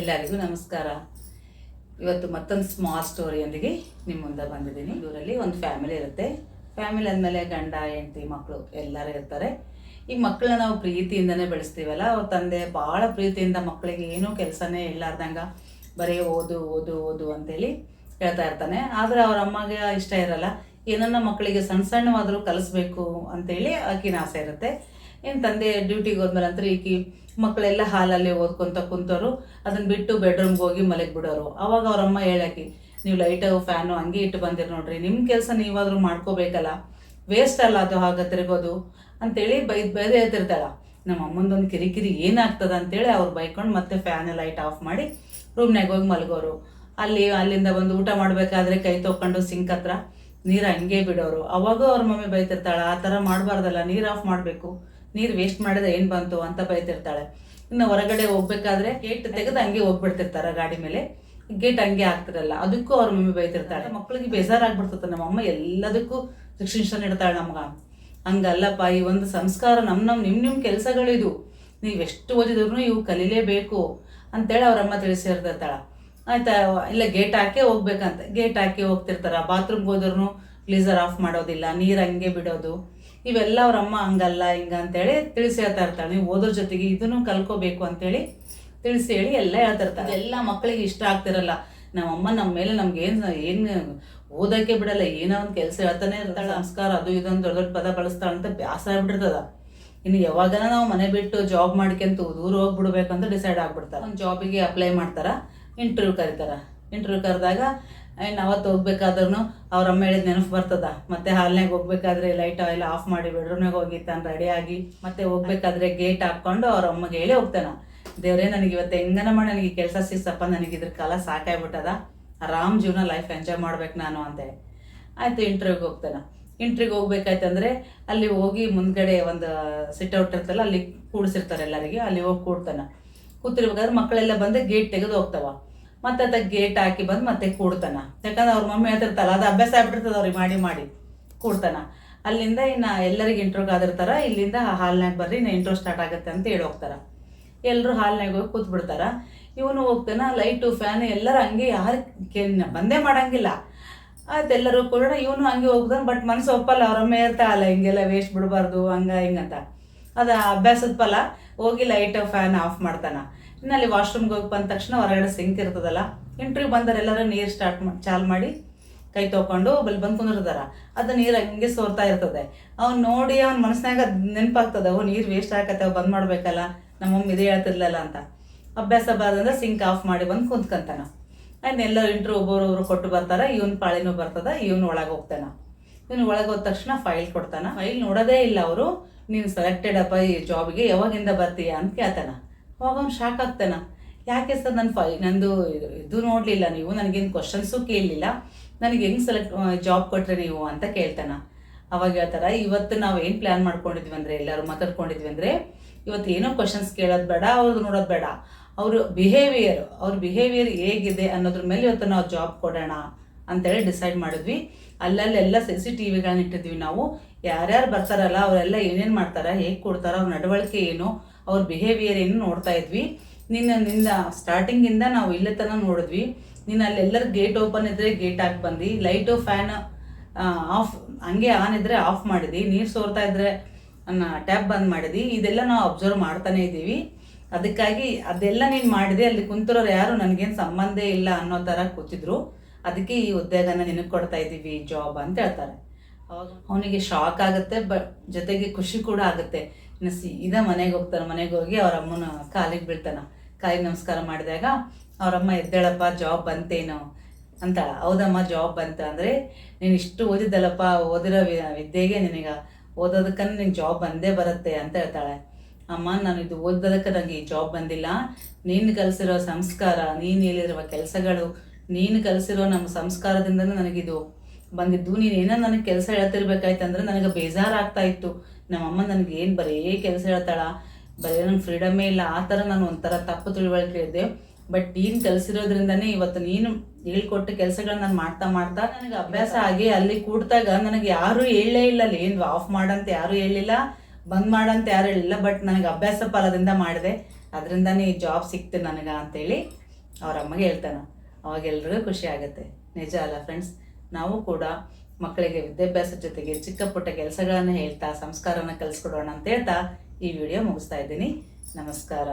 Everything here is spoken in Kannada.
ಎಲ್ಲರಿಗೂ ನಮಸ್ಕಾರ. ಇವತ್ತು ಮತ್ತೊಂದು ಸ್ಮಾಲ್ ಸ್ಟೋರಿಯೊಂದಿಗೆ ನಿಮ್ಮ ಮುಂದೆ ಬಂದಿದ್ದೀನಿ. ಇವರಲ್ಲಿ ಒಂದು ಫ್ಯಾಮಿಲಿ ಇರುತ್ತೆ. ಫ್ಯಾಮಿಲಿ ಅಂದಮೇಲೆ ಗಂಡ, ಹೆಂಡತಿ ಮಕ್ಕಳು ಎಲ್ಲರೂ ಇರ್ತಾರೆ. ಈ ಮಕ್ಕಳನ್ನ ನಾವು ಪ್ರೀತಿಯಿಂದನೇ ಬೆಳೆಸ್ತೀವಲ್ಲ? ಅವ್ರ ತಂದೆ ಭಾಳ ಪ್ರೀತಿಯಿಂದ ಮಕ್ಕಳಿಗೆ ಏನೂ ಕೆಲಸನೇ ಇಲ್ಲಾರ್ದಂಗ ಬರೀ ಓದು ಓದು ಓದು ಅಂತೇಳಿ ಹೇಳ್ತಾ ಇರ್ತಾನೆ. ಆದರೆ ಅವ್ರ ಅಮ್ಮಗೆ ಇಷ್ಟ ಇರಲ್ಲ. ಏನನ್ನ ಮಕ್ಕಳಿಗೆ ಸಣ್ಣ ಸಣ್ಣವಾದರೂ ಕಲಿಸ್ಬೇಕು ಅಂತೇಳಿ ಆಕಿನ ಆಸೆ ಇರುತ್ತೆ. ಏನು ತಂದೆ ಡ್ಯೂಟಿಗೆ ಹೋದ್ಮೇಲೆ ಅಂದ್ರೆ ಈಕಿ ಮಕ್ಕಳೆಲ್ಲ ಹಾಲಲ್ಲಿ ಓದ್ಕೊಂತ ಕುಂತವರು ಅದನ್ನ ಬಿಟ್ಟು ಬೆಡ್ರೂಮ್ಗೆ ಹೋಗಿ ಮಲಗಿ ಬಿಡೋರು. ಅವಾಗ ಅವರಮ್ಮ ಹೇಳಾಕಿ, ನೀವು ಲೈಟು ಫ್ಯಾನು ಹಂಗೆ ಇಟ್ಟು ಬಂದಿರಿ ನೋಡ್ರಿ. ನಿಮ್ಮ ಕೆಲಸ ನೀವಾದರೂ ಮಾಡ್ಕೋಬೇಕಲ್ಲ. ವೇಸ್ಟ್ ಅಲ್ಲ ಅದು ಹಾಗೆ ಅಂತೇಳಿ ಬೈದು ಬೈದು ಹೇಳ್ತಿರ್ತಾಳ. ನಮ್ಮ ಅಮ್ಮಂದೊಂದು ಕಿರಿಕಿರಿ ಏನಾಗ್ತದ? ಅಂತೇಳಿ ಅವ್ರು ಬೈಕೊಂಡು ಮತ್ತೆ ಫ್ಯಾನ್ ಲೈಟ್ ಆಫ್ ಮಾಡಿ ರೂಮ್ನಾಗ ಹೋಗಿ ಮಲಗೋರು. ಅಲ್ಲಿ, ಅಲ್ಲಿಂದ ಬಂದು ಊಟ ಮಾಡಬೇಕಾದ್ರೆ ಕೈ ತೊಕೊಂಡು ಸಿಂಕ್ ಹತ್ರ ನೀರು ಹಂಗೆ ಬಿಡೋರು. ಅವಾಗ ಅವ್ರ ಮಮ್ಮಿ ಬೈತಿರ್ತಾಳೆ, ಆ ಥರ ಮಾಡಬಾರ್ದಲ್ಲ, ನೀರು ಆಫ್ ಮಾಡಬೇಕು. ನೀರು ವೇಸ್ಟ್ ಮಾಡಿದ್ರೆ ಏನು ಬಂತು ಅಂತ ಬೈತಿರ್ತಾಳೆ. ಇನ್ನು ಹೊರಗಡೆ ಹೋಗ್ಬೇಕಾದ್ರೆ ಗೇಟ್ ತೆಗೆದು ಹಂಗೆ ಹೋಗ್ಬಿಡ್ತಿರ್ತಾರೆ ಗಾಡಿ ಮೇಲೆ. ಗೇಟ್ ಹಂಗೆ ಆಗ್ತಿರಲ್ಲ, ಅದಕ್ಕೂ ಅವ್ರ ಮಮ್ಮಿ ಬೈತಿರ್ತಾಳೆ. ಮಕ್ಕಳಿಗೆ ಬೇಜಾರಾಗ್ಬಿಡ್ತದೆ ನಮ್ಮ ಅಮ್ಮ ಎಲ್ಲದಕ್ಕೂ ಶಿಕ್ಷಣ ಇಡ್ತಾಳೆ ನಮ್ಗೆ. ಹಂಗಲ್ಲಪ್ಪ, ಈ ಒಂದು ಸಂಸ್ಕಾರ ನಮ್ಮ ನಮ್ಮ ನಿಮ್ಮ ನಿಮ್ಮ ಕೆಲಸಗಳಿದು ನೀವು ಎಷ್ಟು ಓದಿದ್ರು ಇವು ಕಲೀಲೇಬೇಕು ಅಂತೇಳಿ ಅವರಮ್ಮ ತಿಳಿಸಿರ್ತಿರ್ತಾಳ. ಆಯ್ತಾ, ಇಲ್ಲ ಗೇಟ್ ಹಾಕಿ ಹೋಗ್ಬೇಕಂತ. ಗೇಟ್ ಹಾಕಿ ಹೋಗ್ತಿರ್ತಾರೆ. ಬಾತ್ರೂಮ್ಗೆ ಹೋದ್ರೂ ಗ್ಲೀಸರ್ ಆಫ್ ಮಾಡೋದಿಲ್ಲ, ನೀರು ಹಂಗೆ ಬಿಡೋದು. ಇವೆಲ್ಲ ಅವ್ರ ಅಮ್ಮ ಹಂಗಲ್ಲ ಹಿಂಗ ಅಂತೇಳಿ ತಿಳಿಸಿ ಹೇಳ್ತಾ ಇರ್ತಾಳೆ. ನೀವು ಓದೋ ಜೊತೆಗೆ ಇದನ್ನು ಕಲ್ಕೋಬೇಕು ಅಂತೇಳಿ ತಿಳಿಸಿ ಹೇಳಿ ಎಲ್ಲ ಹೇಳ್ತಿರ್ತಾರೆ ಎಲ್ಲ ಮಕ್ಕಳಿಗೆ ಇಷ್ಟ ಆಗ್ತಿರಲ್ಲ. ನಮ್ಮಮ್ಮ ನಮ್ಮ ಮೇಲೆ ನಮ್ಗೆ ಏನು ಏನು ಓದೋಕ್ಕೆ ಬಿಡಲ್ಲ ಏನೋ ಒಂದು ಕೆಲಸ ಹೇಳ್ತಾನೆ ಇರ್ತಾಳೆ. ಸಂಸ್ಕಾರ ಅದು ಇದೊಂದು ದೊಡ್ಡ ದೊಡ್ಡ ಪದ ಬಳಸ್ತಾಳೆ ಅಂತ ಬ್ಯಾಸ ಆಗ್ಬಿಡ್ತದ ಇನ್ನು ಯಾವಾಗನ ನಾವು ಮನೆ ಬಿಟ್ಟು ಜಾಬ್ ಮಾಡ್ಕೊಂತ ದೂರ ಹೋಗ್ಬಿಡ್ಬೇಕಂತ ಡಿಸೈಡ್ ಆಗ್ಬಿಡ್ತಾರೆ ಒಂದು ಜಾಬಿಗೆ ಅಪ್ಲೈ ಮಾಡ್ತಾರ ಇಂಟರ್ವ್ಯೂ ಕರೀತಾರ. ಇಂಟರ್ವ್ಯೂ ಕರೆದಾಗ ಇನ್ನು ಅವತ್ತು ಹೋಗ್ಬೇಕಾದ್ರೂ ಅವ್ರ ಅಮ್ಮ ಹೇಳಿದ ನೆನಪು ಬರ್ತದ. ಮತ್ತೆ ಹಾಲ್ನಾಗ ಹೋಗ್ಬೇಕಾದ್ರೆ ಲೈಟ್ ಎಲ್ಲ ಆಫ್ ಮಾಡಿ ಬೆಡ್ರೂಮ್ನಾಗ ಹೋಗಿ ತಾನು ರೆಡಿ ಆಗಿ. ಮತ್ತೆ ಹೋಗ್ಬೇಕಾದ್ರೆ ಗೇಟ್ ಹಾಕ್ಕೊಂಡು ಅವ್ರ ಅಮ್ಮಗೆ ಹೇಳಿ ಹೋಗ್ತಾನ. ದೇವ್ರೇ, ನನಗೆ ಇವತ್ತು ಹೆಂಗನ ಮಾಡಿ, ನನಗೆ ಕೆಲಸ ಸಿಕ್ಸಪ್ಪ ನನಗೆ ಇದ್ರ ಕಾಲ ಸಾಕಾಗ್ಬಿಟ್ಟದ. ಆರಾಮ್ ಜೀವನ ಲೈಫ್ ಎಂಜಾಯ್ ಮಾಡ್ಬೇಕು ನಾನು ಅಂತೇಳಿ. ಆಯಿತು ಇಂಟರ್ವ್ಯೂಗೆ ಹೋಗ್ತಾನೆ. ಇಂಟ್ರಿಗೆ ಹೋಗ್ಬೇಕಾಯ್ತಂದ್ರೆ ಅಲ್ಲಿ ಹೋಗಿ ಮುಂದ್ಗಡೆ ಒಂದು ಸಿಟ್ ಔಟ್ ಇರ್ತಲ್ಲ ಅಲ್ಲಿ ಕೂಡಿಸಿರ್ತಾರೆ ಎಲ್ಲರಿಗೆ, ಅಲ್ಲಿ ಹೋಗಿ ಕೂಡ್ತಾನ. ಕೂತಿರ್ಬೇಕಾದ್ರೆ ಮಕ್ಕಳೆಲ್ಲ ಬಂದು ಗೇಟ್ ತೆಗೆದು ಹೋಗ್ತಾವ. ಮತ್ತೆ ಅದ ಗೇಟ್ ಹಾಕಿ ಬಂದು ಮತ್ತೆ ಕೂಡ್ತಾನ. ಯಾಕಂದ್ರೆ ಅವ್ರ ಮಮ್ಮಿ ಹೇಳ್ತಿರ್ತಾರ ಅದು ಅಭ್ಯಾಸ ಆಗ್ಬಿಡ್ತದ ಅವ್ರಿಗೆ ಮಾಡಿ ಮಾಡಿ, ಕೂಡ್ತಾನ. ಅಲ್ಲಿಂದ ಇನ್ನ ಎಲ್ಲರಿಗೆ ಇಂಟ್ರೋಗ್ ಆದಿರ್ತಾರ, ಇಲ್ಲಿಂದ ಹಾಲ್ನಾಗ ಬರ್ರಿ, ಇನ್ನ ಇಂಟ್ರೋ ಸ್ಟಾರ್ಟ್ ಆಗುತ್ತೆ ಅಂತ ಹೇಳಿ ಹೋಗ್ತಾರ. ಎಲ್ಲರೂ ಹಾಲ್ನಾಗ ಹೋಗಿ ಕೂತ್ ಬಿಡ್ತಾರ ಇವನು ಹೋಗ್ತಾನ ಲೈಟು ಫ್ಯಾನ್ ಎಲ್ಲರೂ ಹಂಗೆ ಯಾರು ಬಂದೇ ಮಾಡಂಗಿಲ್ಲ. ಆಯ್ತು ಎಲ್ಲರೂ ಕೂಡ ಇವನು ಹಂಗೆ ಹೋಗ್ತಾನೆ ಬಟ್ ಮನಸ್ಸು ಒಪ್ಪಲ್ಲ ಇರ್ತಾ ಇರ್ತಾಳಲ್ಲ ಹಿಂಗೆಲ್ಲ ವೇಸ್ಟ್ ಬಿಡಬಾರ್ದು, ಹಂಗ ಹಿಂಗಂತ ಅದು ಅಭ್ಯಾಸದ ಫಲ, ಹೋಗಿ ಲೈಟ್ ಫ್ಯಾನ್ ಆಫ್ ಮಾಡ್ತಾನ. ಇನ್ನು ಅಲ್ಲಿ ವಾಶ್ರೂಮ್ಗೆ ಹೋಗಿ ಬಂದ ತಕ್ಷಣ ಹೊರಗಡೆ ಸಿಂಕ್ ಇರ್ತದಲ್ಲ ಇಂಟ್ರಿಗೆ ಬಂದರೆ ಎಲ್ಲರೂ ನೀರು ಸ್ಟಾರ್ಟ್ ಮಾಡಿ ಚಾಲು ಮಾಡಿ ಕೈ ತೊಗೊಂಡು ಬಲ್ಲಿ ಬಂದು ಕುಂದಿರ್ತಾರೆ ಅದು ನೀರು ಹಂಗೆ ಸೋರ್ತಾ ಇರ್ತದೆ. ಅವ್ನು ನೋಡಿ ಅವ್ನ ಮನಸ್ಸಿನಾಗ ನೆನಪಾಗ್ತದೆ ಅವು ನೀರು ವೇಸ್ಟ್ ಆಗತ್ತೆ ಅವು ಬಂದ್ ಮಾಡ್ಬೇಕಲ್ಲ ನಮ್ಮಮ್ಮ ಇದೇ ಹೇಳ್ತಿರ್ಲಿಲ್ಲ ಅಂತ. ಅಭ್ಯಾಸ ಬಾರ್ದಂದ್ರೆ ಸಿಂಕ್ ಆಫ್ ಮಾಡಿ ಬಂದು ಕುಂತ್ಕಂತಾನ. ಆಯ್ತು, ಎಲ್ಲರೂ ಇಂಟ್ರು ಒಬ್ಬರೊಬ್ರು ಕೊಟ್ಟು ಬರ್ತಾರ, ಇವನ್ ಪಾಳಿನೂ ಬರ್ತದ, ಇವನು ಒಳಗೆ ಹೋಗ್ತಾನ. ಇವನು ಒಳಗೆ ಹೋದ ತಕ್ಷಣ ಫೈಲ್ ಕೊಡ್ತಾನ. ಫೈಲ್ ನೋಡೋದೇ ಇಲ್ಲ ಅವರು, ನೀನು ಸೆಲೆಕ್ಟೆಡ್ ಅಪ್ಪ ಈ ಜಾಬ್ಗೆ ಯಾವಾಗಿಂದ ಬರ್ತೀಯ ಅಂತ ಕೇಳ್ತಾನ. ಅವಾಗ ಅವ್ನು ಶಾಕ್ ಆಗ್ತಾನ. ಯಾಕೆ ಸರ್ ನನ್ನ ಫೈ ನಂದು ಇದು ನೋಡಲಿಲ್ಲ ನೀವು? ನನಗೇನು ಕ್ವಶನ್ಸು ಕೇಳಲಿಲ್ಲ. ನನಗೆ ಹೆಂಗೆ ಸೆಲೆಕ್ಟ್ ಜಾಬ್ ಕೊಟ್ಟರೆ ನೀವು ಅಂತ ಕೇಳ್ತಾನ. ಅವಾಗ ಹೇಳ್ತಾರ, ಇವತ್ತು ನಾವು ಏನು ಪ್ಲ್ಯಾನ್ ಮಾಡ್ಕೊಂಡಿದ್ವಿ ಅಂದರೆ, ಎಲ್ಲರೂ ಮಾತಾಡ್ಕೊಂಡಿದ್ವಿ ಅಂದರೆ, ಇವತ್ತು ಏನೋ ಕ್ವಶನ್ಸ್ ಕೇಳೋದು ಬೇಡ ಅವ್ರದ್ದು ನೋಡೋದು ಬೇಡ. ಅವರು ಬಿಹೇವಿಯರ್ ಅವ್ರ ಬಿಹೇವಿಯರ್ ಹೇಗಿದೆ ಅನ್ನೋದ್ರ ಮೇಲೆ ಇವತ್ತು ನಾವು ಜಾಬ್ ಕೊಡೋಣ ಅಂತೇಳಿ ಡಿಸೈಡ್ ಮಾಡಿದ್ವಿ. ಅಲ್ಲಲ್ಲೆಲ್ಲ ಸಿ ಸಿ ಟಿ ವಿಗಳನ್ನ ಇಟ್ಟಿದ್ವಿ ನಾವು. ಯಾರ್ಯಾರು ಬರ್ತಾರಲ್ಲ, ಅವರೆಲ್ಲ ಏನೇನು ಮಾಡ್ತಾರೆ, ಹೇಗೆ ಕೊಡ್ತಾರ, ಅವ್ರ ನಡವಳಿಕೆ ಏನು ಅವ್ರ ಬಿಹೇವಿಯರ್ ಏನು ನೋಡ್ತಾ ಇದ್ವಿ. ನಿನ್ನ ನಿಂದ ಸ್ಟಾರ್ಟಿಂಗಿಂದ ನಾವು ಇಲ್ಲೇ ತನಕ ನೋಡಿದ್ವಿ. ನೀನು ಅಲ್ಲೆಲ್ಲರೂ ಗೇಟ್ ಓಪನ್ ಇದ್ದರೆ ಗೇಟ್ ಹಾಕಿ ಬಂದು. ಲೈಟು ಫ್ಯಾನ್ ಆಫ್ ಹಂಗೆ ಆನ್ ಇದ್ದರೆ ಆಫ್ ಮಾಡಿದ್ವಿ ನೀರು ಸೋರ್ತಾ ಇದ್ರೆ ಟ್ಯಾಪ್ ಬಂದ್ ಮಾಡಿದ್ವಿ ಇದೆಲ್ಲ ನಾವು ಅಬ್ಸರ್ವ್ ಮಾಡ್ತಾನೆ ಇದ್ದೀವಿ. ಅದಕ್ಕಾಗಿ ಅದೆಲ್ಲ ನೀನು ಮಾಡಿದೆ, ಅಲ್ಲಿ ಕುಂತಿರೋರು ಯಾರು ನನಗೇನು ಸಂಬಂಧ ಇಲ್ಲ ಅನ್ನೋ ಥರ ಕೂತಿದ್ರು. ಅದಕ್ಕೆ ಈ ಉದ್ಯೋಗನ ನಿನಗೆ ಕೊಡ್ತಾ ಇದ್ದೀವಿ ಜಾಬ್ ಅಂತ ಹೇಳ್ತಾರೆ. ಅವನಿಗೆ ಶಾಕ್ ಆಗುತ್ತೆ ಬಟ್ ಜೊತೆಗೆ ಖುಷಿ ಕೂಡ ಆಗುತ್ತೆ. ಇನ್ನು ಸೀದಾ ಮನೆಗೆ ಹೋಗ್ತಾನೆ, ಮನೆಗೆ ಹೋಗಿ ಅವ್ರ ಅಮ್ಮನ ಕಾಲಿಗೆ ಬೀಳ್ತಾನ. ಕಾಲಿಗೆ ನಮಸ್ಕಾರ ಮಾಡಿದಾಗ ಅವರಮ್ಮ ಎದ್ದೇಳಪ್ಪ ಜಾಬ್ ಬಂತೇನೋ ಅಂತ ಹೌದಮ್ಮ ಜಾಬ್ ಬಂತ ಅಂದರೆ, ನೀನು ಇಷ್ಟು ಓದಿದ್ದಲ್ಲಪ್ಪ, ಓದಿರೋ ವಿದ್ಯೆಗೆ ನಿನಗೆ ಓದೋದಕ್ಕನ್ನು ನಿಂಗೆ ಜಾಬ್ ಬಂದೇ ಬರುತ್ತೆ ಅಂತ ಹೇಳ್ತಾಳೆ. ಅಮ್ಮ, ನಾನು ಇದು ಓದೋದಕ್ಕೆ ನನಗೆ ಈ ಜಾಬ್ ಬಂದಿಲ್ಲ. ನೀನು ಕಲಿಸಿರೋ ಸಂಸ್ಕಾರ, ನೀನು ಹೇಳಿರುವ ಕೆಲಸಗಳು, ನೀನು ಕಲಿಸಿರೋ ನಮ್ಮ ಸಂಸ್ಕಾರದಿಂದನೇ ನನಗಿದು ಬಂದಿದ್ದು, ನೀನು ಏನೋ ನನಗೆ ಕೆಲಸ ಹೇಳ್ತಿರ್ಬೇಕಾಯ್ತಂದ್ರೆ ನನಗೆ ಬೇಜಾರಾಗ್ತಾ ಇತ್ತು. ನಮ್ಮಮ್ಮ ನನಗೆ ಏನು ಬರೀ ಕೆಲಸ ಹೇಳ್ತಾಳ, ಬರೀ ನಂಗೆ ಫ್ರೀಡಮೇ ಇಲ್ಲ, ಆ ಥರ ನಾನು ಒಂಥರ ತಪ್ಪು ತಿಳುವಳಿಕೆ ಇದ್ದೆ ಬಟ್ ನೀನು ಕಲಿಸಿರೋದ್ರಿಂದನೇ ಇವತ್ತು ನೀನು ಹೇಳ್ಕೊಟ್ಟು ಕೆಲಸಗಳನ್ನ ನಾನು ಮಾಡ್ತಾ ಮಾಡ್ತಾ ನನಗೆ ಅಭ್ಯಾಸ ಆಗಿ ಅಲ್ಲಿ ಕೂಡ್ತಾಗ ನನಗೆ ಯಾರೂ ಹೇಳಲೇ ಇಲ್ಲ, ಅಲ್ಲಿ ಏನು ಆಫ್ ಮಾಡಂತ ಯಾರು ಹೇಳಿಲ್ಲ, ಬಂದ್ ಮಾಡಂತ ಯಾರು ಹೇಳಿಲ್ಲ ಬಟ್ ನನಗೆ ಅಭ್ಯಾಸ ಫಲದಿಂದ ಮಾಡಿದೆ. ಅದರಿಂದನೇ ಜಾಬ್ ಸಿಕ್ತು ನನಗೆ ಅಂತೇಳಿ ಅವ್ರ ಅಮ್ಮಗೆ ಹೇಳ್ತಾನೆ. ಅವಾಗ ಎಲ್ರಿಗೂ ಖುಷಿ ಆಗುತ್ತೆ. ನಿಜ ಅಲ್ಲ ಫ್ರೆಂಡ್ಸ್ ನಾವು ಕೂಡ ಮಕ್ಕಳಿಗೆ ವಿದ್ಯಾಭ್ಯಾಸ ಜೊತೆಗೆ ಚಿಕ್ಕ ಪುಟ್ಟ ಕೆಲಸಗಳನ್ನು ಹೇಳ್ತಾ ಸಂಸ್ಕಾರವನ್ನು ಕಲಿಸ್ಕೊಡೋಣ ಅಂತ ಹೇಳ್ತಾ ಈ ವಿಡಿಯೋ ಮುಗಿಸ್ತಾ ಇದ್ದೀನಿ. ನಮಸ್ಕಾರ.